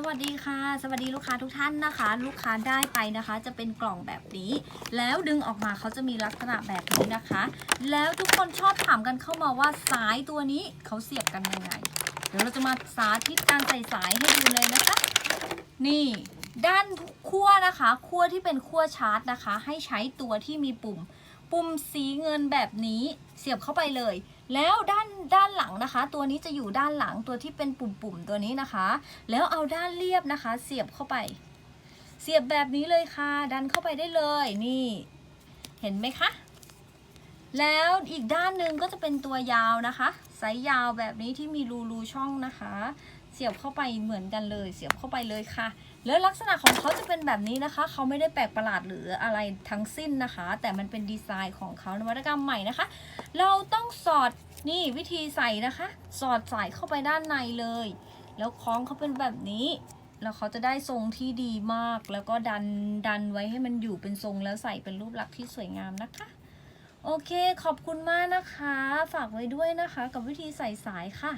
สวัสดีค่ะ สวัสดีลูกค้าทุกท่านนะคะ ลูกค้าได้ไปนะคะ จะเป็นกล่องแบบนี้ แล้วดึงออกมาเขาจะมีลักษณะแบบนี้นะคะ แล้วทุกคนชอบถามกันเข้ามาว่าสายตัวนี้เขาเสียบกันยังไง เดี๋ยวเราจะมาสาธิตการใส่สายให้ดูเลยนะคะ นี่ด้านขั้วนะคะขั้วที่เป็นขั้วชาร์จนะคะ ให้ใช้ตัวที่มีปุ่ม ปุ่มสีเงินแบบนี้เสียบเข้าไปเลย แล้วด้านด้านหลังนะคะ ตัวนี้จะอยู่ด้านหลังตัวที่เป็นปุ่มๆตัวนี้นะคะ แล้วเอาด้านเรียบนะคะ เสียบเข้าไป เสียบแบบนี้เลยค่ะ ดันเข้าไปได้เลยนี่ เห็นไหมคะ แล้วอีกด้านหนึ่งก็จะเป็นตัวยาวนะคะสายยาวแบบนี้ที่มีรูรูช่องนะคะ เสียบเข้าไปเหมือนกันเลย เสียบเข้าไปเลยค่ะ แล้วลักษณะของเขาจะเป็นแบบนี้นะคะ เขาไม่ได้แปลกประหลาดหรืออะไรทั้งสิ้นนะคะ แต่มันเป็นดีไซน์ของเขานวัตกรรมใหม่นะคะ เราต้องสอดนี่วิธีใส่นะคะ สอดสายเข้าไปด้านในเลย แล้วคล้องเขาเป็นแบบนี้แล้วเขาจะได้ทรงที่ดีมาก แล้วก็ดันดันไว้ให้มันอยู่เป็นทรงแล้วใส่เป็นรูปลักษณ์ที่สวยงามนะคะ โอเคขอบคุณมากนะคะ ฝากไว้ด้วยนะคะ กับวิธีใส่สายค่ะ